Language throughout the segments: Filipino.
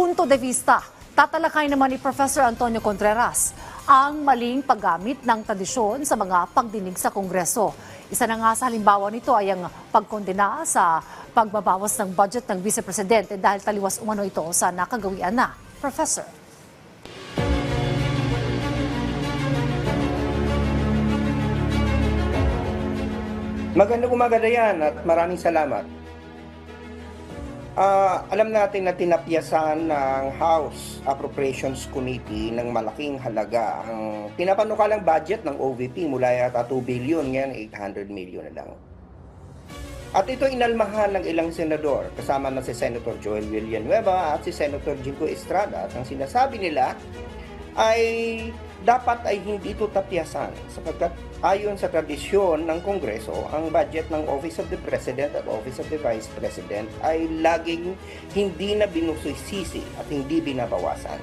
punto de vista. Tatalakay naman ni Professor Antonio Contreras ang maling paggamit ng tradisyon sa mga pagdinig sa Kongreso. Isa na nga sa halimbawa nito ay ang pagkondena sa pagbabawas ng budget ng Vice Presidente dahil taliwas umano ito sa nakagawian na. Professor. Magandang umaga yan at maraming salamat. Ah, alam natin na tinapyasan ng House Appropriations Committee ng malaking halaga ang pinapanukalang budget ng OVP mula yata 2 billion, ngayon 800 million na lang. At ito inalmahan ng ilang senador, kasama na si Senator Joel Villanueva at si Senator Jingo Estrada at ang sinasabi nila ay dapat ay hindi ito tapyasan sapagkat ayon sa tradisyon ng Kongreso, ang budget ng Office of the President at Office of the Vice President ay laging hindi na binusisisi at hindi binabawasan.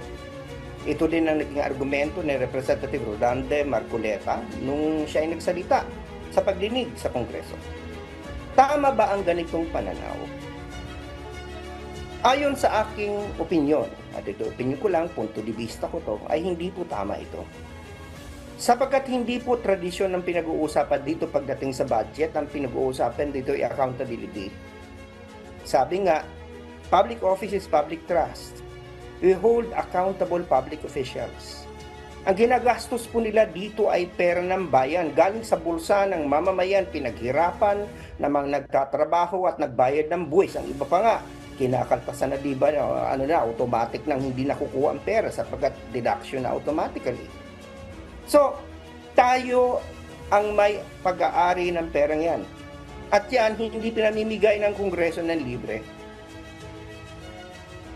Ito din ang naging argumento ni Representative Rodante Marcoleta nung siya ay nagsalita sa pagdinig sa Kongreso. Tama ba ang ganitong pananaw? Ayon sa aking opinion, at ito opinion ko lang, punto di vista ko to, ay hindi po tama ito. Sapagkat hindi po tradisyon ng pinag-uusapan dito pagdating sa budget, ang pinag-uusapan dito ay accountability. Sabi nga, public office is public trust. We hold accountable public officials. Ang ginagastos po nila dito ay pera ng bayan, galing sa bulsa ng mamamayan, pinaghirapan ng mga nagtatrabaho at nagbayad ng buwis. Ang iba pa nga, kinakaltasan na di ba, ano na, automatic nang hindi nakukuha ang pera sapagkat deduction na automatically. So, tayo ang may pag-aari ng perang yan. At yan, hindi pinamimigay ng Kongreso ng libre.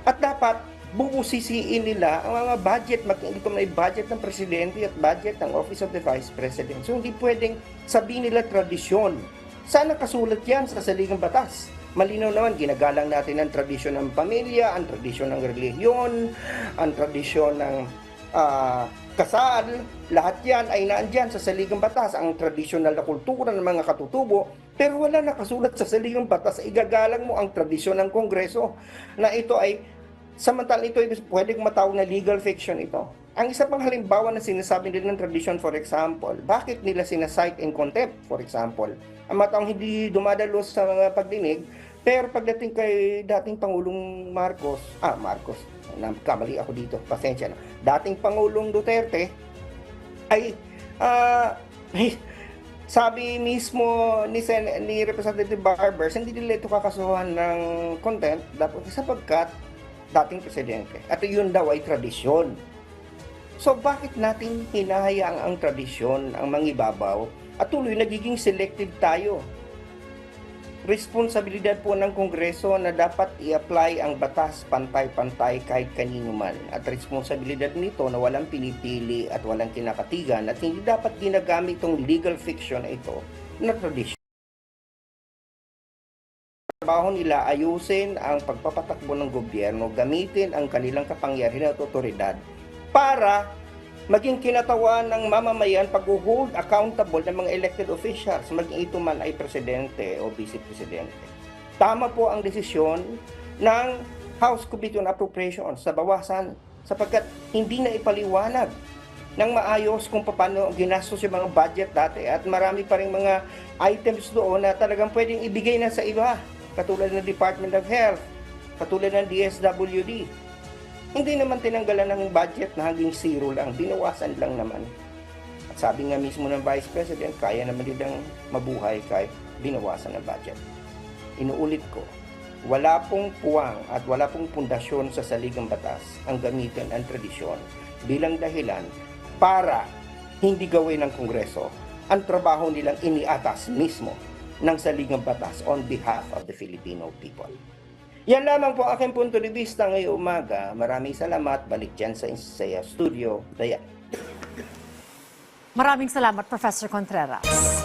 At dapat, bubusisiin nila ang mga budget, mag, ito may budget ng Presidente at budget ng Office of the Vice President. So, hindi pwedeng sabihin nila tradisyon. Sana kasulat yan sa saligang batas. Malinaw naman, ginagalang natin ang tradisyon ng pamilya, ang tradisyon ng relihiyon, ang tradisyon ng ah, kasal, lahat yan ay naandyan sa saligang batas, ang tradisyonal na kultura ng mga katutubo, pero wala nakasulat sa saligang batas, igagalang mo ang tradisyon ng Kongreso na ito ay, samantalang ito ay pwedeng matawag na legal fiction ito. Ang isa pang halimbawa na sinasabi nila ng tradisyon, for example, bakit nila sinasite in contempt, for example, ang mataong hindi dumadalos sa mga pagdinig, pero pagdating kay dating Pangulong Marcos, ah, Marcos, kamali ako dito, pasensya na. Dating Pangulong Duterte ay ah, sabi mismo ni Sen ni Representative Barbers, hindi nila ito kakasuhan ng contempt dapat sapagkat dating presidente. At yun daw ay tradisyon. So bakit natin hinahayaang ang tradisyon, ang mangibabaw, at tuloy nagiging selective tayo? Responsibilidad po ng Kongreso na dapat i-apply ang batas pantay-pantay kahit kanino man. At responsibilidad nito na walang pinipili at walang kinakatigan at hindi dapat ginagamit itong legal fiction na ito na tradisyon. Trabaho nila ayusin ang pagpapatakbo ng gobyerno, gamitin ang kanilang kapangyarihan at otoridad para maging kinatawan ng mamamayan pag-hold accountable ng mga elected officials, maging ito man ay presidente o vice-presidente. Tama po ang desisyon ng House Committee on Appropriations sa bawasan sapagkat hindi na ipaliwanag ng maayos kung paano ginastos yung mga budget dati at marami pa rin mga items doon na talagang pwedeng ibigay na sa iba katulad ng Department of Health, katulad ng DSWD. Hindi naman tinanggalan ng budget na hanggang zero lang, binawasan lang naman. At sabi nga mismo ng Vice President, kaya naman nilang mabuhay kahit binawasan ng budget. Inuulit ko, wala pong puwang at wala pong pundasyon sa saligang batas ang gamitin ang tradisyon bilang dahilan para hindi gawin ng Kongreso ang trabaho nilang iniatas mismo ng saligang batas on behalf of the Filipino people. Yan lamang po aking punto de vista ngayong umaga. Maraming salamat. Balik dyan sa Insaya Studio. Daya. Maraming salamat, Professor Contreras.